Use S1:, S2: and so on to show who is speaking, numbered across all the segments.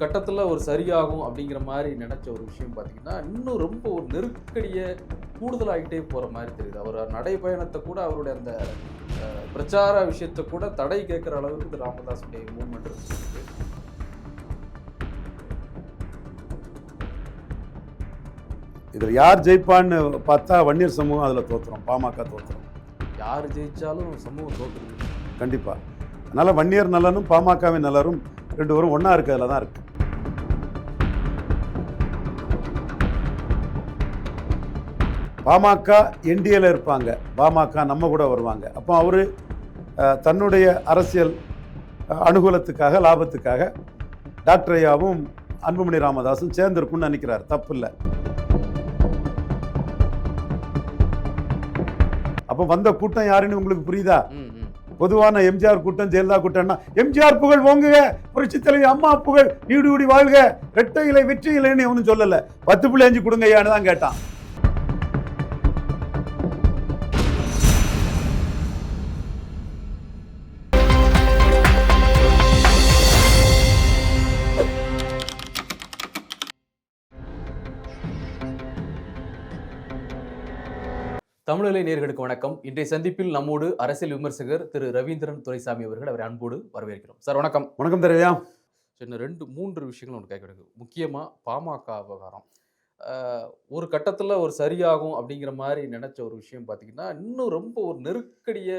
S1: கட்டத்தில் ஒரு சரியாகும் அப்படிங்கிற மாதிரி நினச்ச ஒரு விஷயம் பார்த்தீங்கன்னா இன்னும் ரொம்ப ஒரு நெருக்கடியை கூடுதலாகிட்டே போகிற மாதிரி தெரியுது. அவர் நடைப்பயணத்தை கூட அவருடைய அந்த பிரச்சார விஷயத்தை கூட தடை கேட்குற அளவுக்கு இது ராமதாஸுடைய மூவ்மெண்ட் இருக்கு
S2: இதில் யார் ஜெயிப்பான்னு பார்த்தா வன்னியர் சமூகம் அதில் தோற்றுறோம் பாமக தோற்றுறோம்
S1: யார் ஜெயிச்சாலும் சமூகம் தோற்றுது
S2: கண்டிப்பாக அதனால் வன்னியர் நலனும் பாமகவின் நலரும் ரெண்டு பேரும் ஒன்றா இருக்கிறதுல தான் இருக்குது பாமக என்டிஏல இருப்பாங்க. பாமக நம்ம கூட வருவாங்க. அப்போ அவர் தன்னுடைய அரசியல் அனுகூலத்துக்காக லாபத்துக்காக டாக்டர் ஐயாவும் அன்புமணி ராமதாஸும் சேர்ந்திருக்கும்னு நினைக்கிறார். தப்பு இல்லை அப்போ வந்த கூட்டம் யாருன்னு உங்களுக்கு புரியுதா? பொதுவான எம்ஜிஆர் கூட்டம் ஜெயலலிதா கூட்டம்னா எம்ஜிஆர் புகழ் ஓங்குக புரட்சி தலைவி அம்மா புகழ் நீடு ஊடி வாழ்க ரெட்டை இலை வெற்றி இலைன்னு எவனும் சொல்லல. பத்து புள்ளி அஞ்சு கொடுங்க ஐயான்னு தான் கேட்டான்.
S1: தமிழிலை நேர்களுக்கு வணக்கம். இன்றைய சந்திப்பில் நம்மோடு அரசியல் விமர்சகர் திரு ரவீந்திரன் துரைசாமி அவர்கள் அவரை அன்போடு வரவேற்கிறோம். சார் வணக்கம்.
S2: வணக்கம் தரவையா
S1: சின்ன ரெண்டு மூன்று விஷயங்கள் ஒன்று கேட்க முக்கியமாக பாமக விவகாரம். ஒரு கட்டத்தில் ஒரு சரியாகும் அப்படிங்கிற மாதிரி நினச்ச ஒரு விஷயம் பார்த்தீங்கன்னா இன்னும் ரொம்ப ஒரு நெருக்கடியை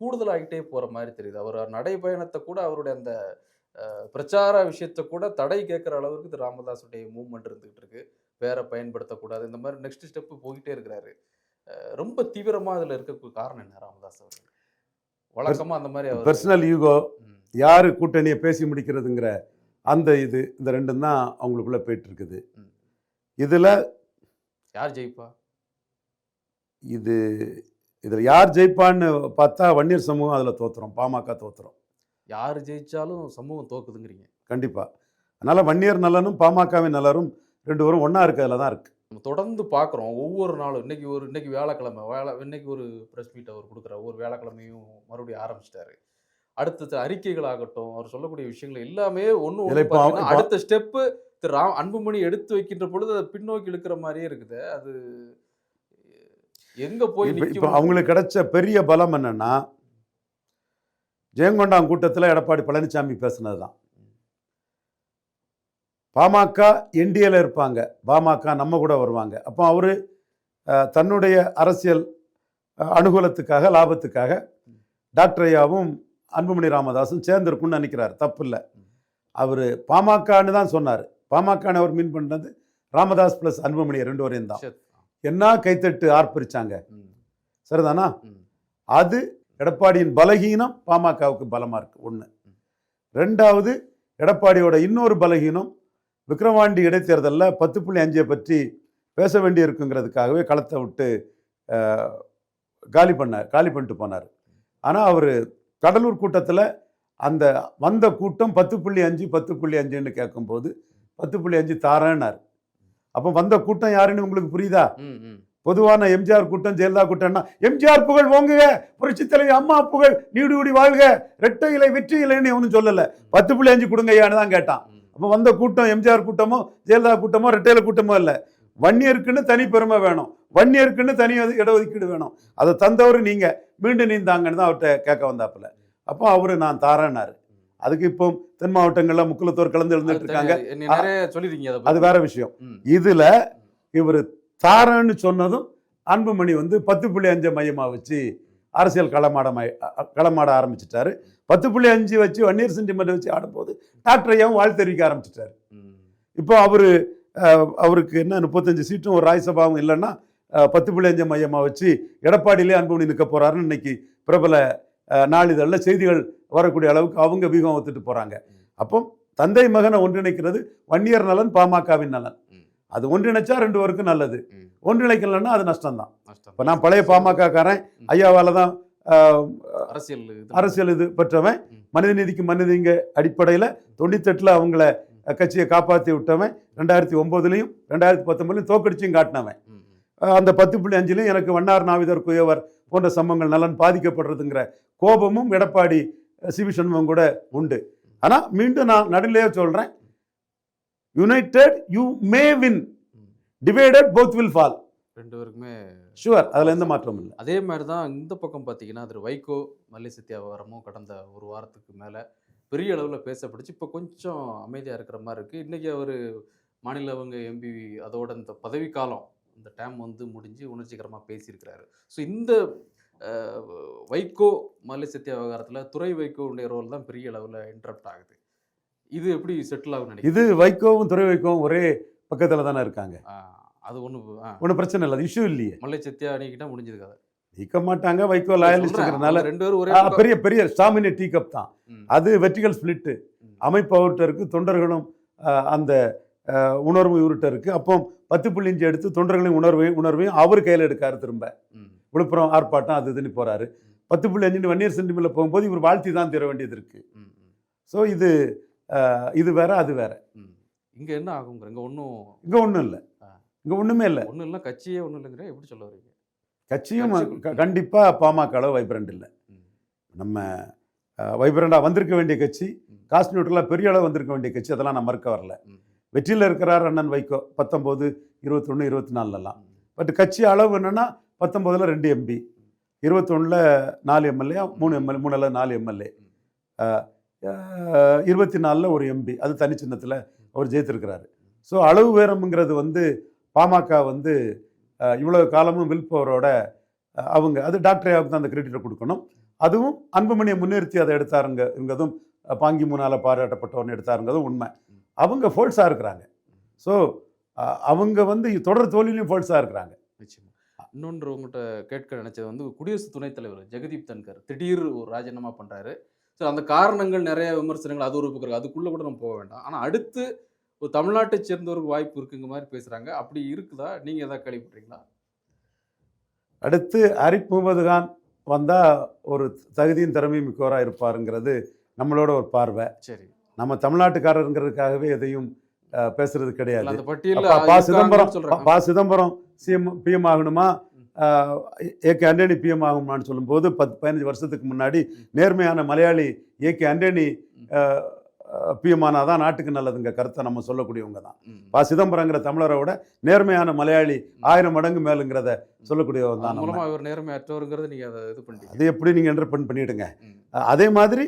S1: கூடுதலாகிட்டே போகிற மாதிரி தெரியுது. அவர் நடைப்பயணத்தை கூட அவருடைய அந்த பிரச்சார விஷயத்தை கூட தடை கேட்குற அளவுக்கு இது ராமதாஸுடைய மூவ்மெண்ட் இருந்துகிட்டு இருக்கு. வேற பயன்படுத்தக்கூடாது. இந்த மாதிரி நெக்ஸ்ட் ஸ்டெப்பு போயிட்டே இருக்கிறாரு. ரொம்ப தீவிரமாக அதில் இருக்க காரணம் என்ன ராமதாஸ் அவர்கள்? வழக்கமாக அந்த மாதிரி
S2: பர்சனல் யூகோ யாரு கூட்டணியை பேசி முடிக்கிறதுங்கிற அந்த இது இந்த ரெண்டும் தான் அவங்களுக்குள்ள போயிட்டு இருக்குது
S1: ம்.
S2: இதுல
S1: யார் ஜெயிப்பா?
S2: இது இதில் யார் ஜெயிப்பான்னு பார்த்தா வன்னியர் சமூகம் அதில் தோற்றுறோம் பாமக தோற்றுறோம்
S1: யார் ஜெயிச்சாலும் சமூகம் தோக்குதுங்கிறீங்க.
S2: கண்டிப்பாக அதனால் வன்னியர் நலனும் பாமகவின் நலரும் ரெண்டு பேரும் ஒன்றா இருக்கிறதுல தான் இருக்குது
S1: நம்ம தொடர்ந்து பார்க்குறோம். ஒவ்வொரு நாளும் இன்னைக்கு ஒரு இன்னைக்கு வியாழக்கிழமை வேலை இன்னைக்கு ஒரு ப்ரெஸ் மீட் அவர் கொடுக்குற ஒவ்வொரு வியாழக்கிழமையும் மறுபடியும் ஆரம்பிச்சிட்டாரு. அடுத்தது அறிக்கைகள் ஆகட்டும் அவர் சொல்லக்கூடிய விஷயங்கள் எல்லாமே ஒன்று அடுத்த ஸ்டெப்பு திரு ராம் அன்புமணி எடுத்து வைக்கின்ற பொழுது அதை பின்னோக்கி இழுக்கிற மாதிரியே இருக்குது. அது எங்க போய்
S2: இப்போ? அவங்களுக்கு கிடைச்ச பெரிய பலம் என்னன்னா ஜெயங்கொண்டாம் கூட்டத்தில் எடப்பாடி பழனிசாமி பேசுனது தான் பாமக என்டிஏல இருப்பாங்க. பாமக நம்ம கூட வருவாங்க. அப்போ அவர் தன்னுடைய அரசியல் அனுகூலத்துக்காக லாபத்துக்காக டாக்டர் ஐயாவும் அன்புமணி ராமதாஸும் சேர்ந்திருக்கும்னு நினைக்கிறார். தப்பு இல்லை அவர் பாமகன்னு தான் சொன்னார். பாமகன்னு அவர் மீன் பண்ணது ராமதாஸ் ப்ளஸ் அன்புமணி ரெண்டு வரையும் தான். என்ன கைத்தட்டு ஆர்ப்பரிச்சாங்க? சரிதானா? அது எடப்பாடியின் பலகீனம் பாமகவுக்கு பலமாக இருக்கு. ஒன்று ரெண்டாவது எடப்பாடியோட இன்னொரு பலகீனம் விக்கிரவாண்டி இடைத்தேர்தலில் பத்து புள்ளி அஞ்சை பற்றி பேச வேண்டி இருக்குங்கிறதுக்காகவே களத்தை விட்டு காலி பண்ணார் காலி பண்ணிட்டு போனார் ஆனால் அவர் கடலூர் கூட்டத்தில் அந்த வந்த கூட்டம் பத்து புள்ளி அஞ்சு பத்து புள்ளி அஞ்சுன்னு கேட்கும்போது பத்து புள்ளி அஞ்சு தாரேன்னார் அப்போ வந்த கூட்டம் யாருன்னு உங்களுக்கு புரியுதா. பொதுவான எம்ஜிஆர் கூட்டம் ஜெயலலிதா கூட்டம்னா எம்ஜிஆர் புகழ் ஓங்குக புரட்சி தலைவி அம்மா புகழ் நீடு ஊடி வாழ்க ரெட்டை இலை வெற்றி இலைன்னு எவனும் சொல்லல பத்து புள்ளி அஞ்சு கொடுங்க ஐயான்னு தான் கேட்டான். அப்போ வந்த கூட்டம் எம்ஜிஆர் கூட்டமோ ஜெயலலிதா கூட்டமோ ரெட்டை இலை கூட்டமோ இல்லை. வன்னியருக்குன்னு தனி பெருமை வேணும். வன்னியருக்குன்னு தனி ஒது- இடஒதுக்கீடு வேணும். அதை தந்தவர் நீங்க. மீண்டும் நீந்தாங்கன்னு தான் அவர்கிட்ட கேட்க வந்தாப்புல. அப்போ அவரு நான் தாரேன்னாரு. அதுக்கு இப்போ தென் மாவட்டங்கள்ல முக்குலத்தோர் கலந்து எழுந்துட்டு இருக்காங்க.
S1: அது சொல்லிருக்கீங்க.
S2: வேற விஷயம். இதுல இவர் தாரன்னு சொன்னதும் அன்புமணி வந்து பத்து புள்ளி அஞ்சு மையமா வச்சு அரசியல் களமாட மை அ- களமாட ஆரம்பிச்சிட்டாரு பத்து புள்ளி அஞ்சு வச்சு வன்னியர் சென்டிமெண்ட் வச்சு ஆடும்போது டாக்டர் ஐயாவும் வாழ்த்து தெரிவிக்க ஆரம்பிச்சிட்டாரு. இப்போ அவரு அவருக்கு என்ன முப்பத்தஞ்சு சீட்டும் ஒரு ராஜ்யசபாவும் இல்லைன்னா பத்து புள்ளி அஞ்சு மையமா வச்சு எடப்பாடியிலே அன்புமணி நிற்க போறாருன்னு இன்னைக்கு பிரபல நாளிதழில் செய்திகள் வரக்கூடிய அளவுக்கு அவங்க வீகம் ஒத்துட்டு போறாங்க அப்போ தந்தை மகனை ஒன்றிணைக்கிறது வன்னியர் நலன் பாமகவின் நலன். அது ஒன்றிணைச்சா ரெண்டு பேருக்கும் நல்லது. ஒன்றிணைக்கலன்னா அது நஷ்டம்தான்.
S1: நஷ்டம்.
S2: இப்போ நான் பழைய பாமக காரன்
S1: ம்.
S2: ஐயாவால தான்
S1: அரசியல்
S2: அரசியல் இது பெற்றவன்.
S1: ம்.
S2: மனித நீதிக்கு மனிதங்க அடிப்படையில் தொண்ணூத்தெட்டில் அவங்கள கட்சியை காப்பாற்றி விட்டவன் ரெண்டாயிரத்தி ஒம்போதுலையும் ரெண்டாயிரத்தி பத்தொம்பதுலையும் தோக்கடிச்சும் காட்டினவன் அந்த பத்து புள்ளி அஞ்சுலையும் எனக்கு வண்ணார் நாவிதர் குயவர் போன்ற சம்பவங்கள் நலன் பாதிக்கப்படுறதுங்கிற கோபமும் எடப்பாடி சிவி சண்முகம் கூட உண்டு. ஆனால் மீண்டும் நான் நடுநிலையாக சொல்கிறேன் united you may win. Divided both will fall
S1: ரெண்டு பேருக்குமே
S2: ஷுவர் அதில் எந்த மாற்றமும் இல்லை.
S1: அதே மாதிரி தான் இந்த பக்கம் பார்த்தீங்கன்னா திரு வைகோ மல்லை சத்யா விவகாரமும் கடந்த ஒரு வாரத்துக்கு மேலே பெரிய அளவில் பேசப்படுச்சு இப்போ கொஞ்சம் அமைதியாக இருக்கிற மாதிரி இருக்குது இன்றைக்கி அவர் மாநிலவங்க எம்பி அதோட இந்த பதவிக்காலம் இந்த டைம் வந்து முடிஞ்சு உணர்ச்சிகரமாக பேசியிருக்கிறாரு. ஸோ இந்த வைகோ மல்லை சத்யா விவகாரத்தில் துறை வைகோவுடைய ரோல் தான் பெரிய அளவில் இன்டரப்ட் ஆகுது. இது எப்படி செட்டில் ஆகும்
S2: இது வைகோவும் துறை வைகோவும் ஒரே பக்கத்தில் தானே இருக்காங்க
S1: அது ஒன்று
S2: ஒன்றும் பிரச்சனை இல்லை இஷ்யூ இல்லையே.
S1: மல்லை சத்யா அணிக்கிட்டா முடிஞ்சது கதை.
S2: நிற்க மாட்டாங்க வைகோ லாயலிஸ்ட்
S1: சொல்றேன்,
S2: இருக்கிறனால
S1: அவங்க ரெண்டு பேரும் ஒரே.
S2: பெரிய பெரிய ஸ்டாமினே டீ கப் தான். அது வெர்டிகல் ஸ்பிளிட்டு. அமைப்பு அவர்கிட்ட இருக்கு தொண்டர்களும் அந்த உணர்வு இவர்கிட்ட இருக்கு அப்போ பத்து புள்ளி இஞ்சி எடுத்து தொண்டர்களின் உணர்வையும் உணர்வையும் அவர் கையில் எடுக்காரு திரும்ப விழுப்புரம் ஆர்ப்பாட்டம் அது இதுன்னு போறாரு. பத்து புள்ளி அஞ்சு வன்னியர் சென்டிமெண்ட்ல போகும்போது இவர் வாழ்த்தி தான் தர வேண்டியது இருக்கு. ஸோ இது இது வேற அது வேற.
S1: இங்க என்ன ஆகுங்கிற இங்க ஒன்றும்
S2: இங்க ஒன்றும் இல்லை. இங்க ஒண்ணுமே இல்லை
S1: ஒன்றும் இல்லை கட்சியே ஒன்றும் இல்லைங்கிற எப்படி சொல்ல வரீங்க
S2: கட்சியும்
S1: கட்சி-
S2: க- கண்டிப்பா பாமக அளவு வைப்ரண்ட் இல்லை. நம்ம வைப்ரண்டாக வந்திருக்க வேண்டிய கட்சி. காஸ்ட் நியூட்ரலாக பெரிய அளவு வந்திருக்க வேண்டிய கட்சி அதெல்லாம் நான் மறுக்க வரல. வெற்றியில் இருக்கிறார் அண்ணன் வைகோ பத்தொம்போது இருபத்தொன்று இருபத்தி நாலுலலாம். பட் கட்சி அளவு என்னன்னா பத்தொம்போதில் ரெண்டு எம்பி இருபத்தொன்னில் நாலு எம்எல்ஏ மூணு எம்எல்ஏ மூணில் நாலு எம்எல்ஏ இருபத்தி நாலில் ஒரு எம்பி அது தனி சின்னத்தில் அவர் ஜெயித்திருக்கிறாரு. ஸோ அளவு வேறம்ங்கிறது வந்து பாமக வந்து இவ்வளோ காலமும் வில்பவரோட அவங்க அது டாக்டர் ஐயாவுக்கு தான் அந்த கிரெடிட்டை கொடுக்கணும். அதுவும் அன்புமணியை முன்னிறுத்தி அதை எடுத்தாருங்க என்கிறதும் பாங்கி மூணால் பாராட்டப்பட்டவர்னு எடுத்தாருங்கிறதும் உண்மை. அவங்க ஃபோல்ஸாக இருக்கிறாங்க. ஸோ அவங்க வந்து தொடர் தோல்விலையும் ஃபோல்ஸாக இருக்கிறாங்க.
S1: நிச்சயமாக இன்னொன்று உங்கள்கிட்ட கேட்க நினச்சது வந்து குடியரசு துணைத் தலைவர் ஜெகதீப் தன்கர் திடீர் ஒரு ராஜினாமா பண்ணுறாரு ஸோ அந்த காரணங்கள் நிறைய விமர்சனங்கள் அது ஒரு பக்கம் இருக்கு. அதுக்குள்ள கூட நம்ம போக வேண்டாம். ஆனா அடுத்து ஒரு தமிழ்நாட்டை சேர்ந்தவருக்கு வாய்ப்பு இருக்குங்க மாதிரி பேசுறாங்க. அப்படி இருக்குதா? நீங்க எதாவது கேள்விப்பட்டீங்களா
S2: அடுத்து அரிப் முகமது கான் வந்தால் ஒரு தகுதியும் திறமையும் மிக்கவராக இருப்பாருங்கிறது நம்மளோட ஒரு பார்வை.
S1: சரி.
S2: நம்ம தமிழ்நாட்டுக்காரருங்கிறதுக்காகவே எதையும் பேசுறது கிடையாது. பா சிதம்பரம் பா சிதம்பரம் சிஎம் பிஎம் ஆகணுமா? ஏ கே ஆண்டனி பிஎம் ஆகுமான்னு சொல்லும்போது பத்து பதினஞ்சு வருஷத்துக்கு முன்னாடி நேர்மையான Malayali A K Antony PM ஆனாதான் நாட்டுக்கு நல்லதுங்க கருத்தை நம்ம சொல்லக்கூடியவங்க தான். பா சிதம்பரங்கிற தமிழரை விட நேர்மையான மலையாளி ஆயிரம் மடங்கு மேலுங்கிறத சொல்லக்கூடியவங்க தான் நம்ம.
S1: மூலமா இவர் நேர்மையற்றவருங்கிறத நீங்க அதை இது பண்ணிட்டீங்க.
S2: அது எப்படி நீங்கள்
S1: ம்.
S2: அஹ் அதே மாதிரி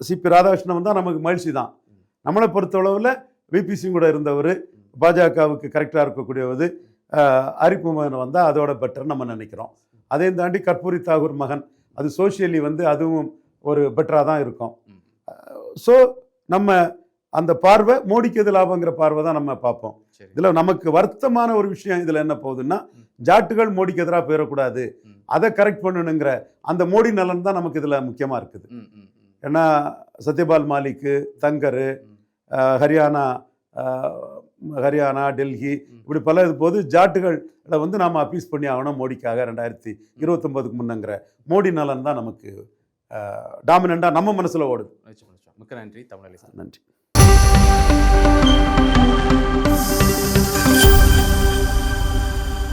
S2: சிபி ராதாகிருஷ்ணன் வந்தால் நமக்கு மகிழ்ச்சி தான். நம்மளை பொறுத்தளவில் விபி சிங் கூட இருந்தவர் பாஜகவுக்கு கரெக்டாக இருக்கக்கூடியவது அரிப்பு மகன் வந்தால் அதோட பெட்டர் நம்ம நினைக்கிறோம் அதையும் தாண்டி கற்பூரி தாகூர் மகன் அது சோஷியலி வந்து அதுவும் ஒரு பெட்டராக தான் இருக்கும். ஸோ நம்ம அந்த பார்வை மோடிக்கு எது லாபங்கிற பார்வை தான் நம்ம பார்ப்போம் இதில் நமக்கு வருத்தமான ஒரு விஷயம் இதில் என்ன போகுதுன்னா. ஜாட்டுகள் மோடிக்கு எதிராக போயிடக்கூடாது. அதை கரெக்ட் பண்ணணுங்கிற அந்த மோடி நலன் தான் நமக்கு இதில் முக்கியமாக இருக்குது. ஏன்னா சத்யபால் மாலிக்கு தங்கர். ஹரியானா ஹரியானா டெல்லி. இப்படி பல இது போது ஜாட்டுகளை வந்து நாம் அப்பீஸ் பண்ணி ஆகணும் மோடிக்காக ரெண்டாயிரத்தி இருபத்தொம்போதுக்கு முன்னங்கிற மோடி நலன் தான் நமக்கு டாமினண்டாக நம்ம மனசில் ஓடுது.
S1: மிக்க நன்றி தமிழ்
S2: நன்றி.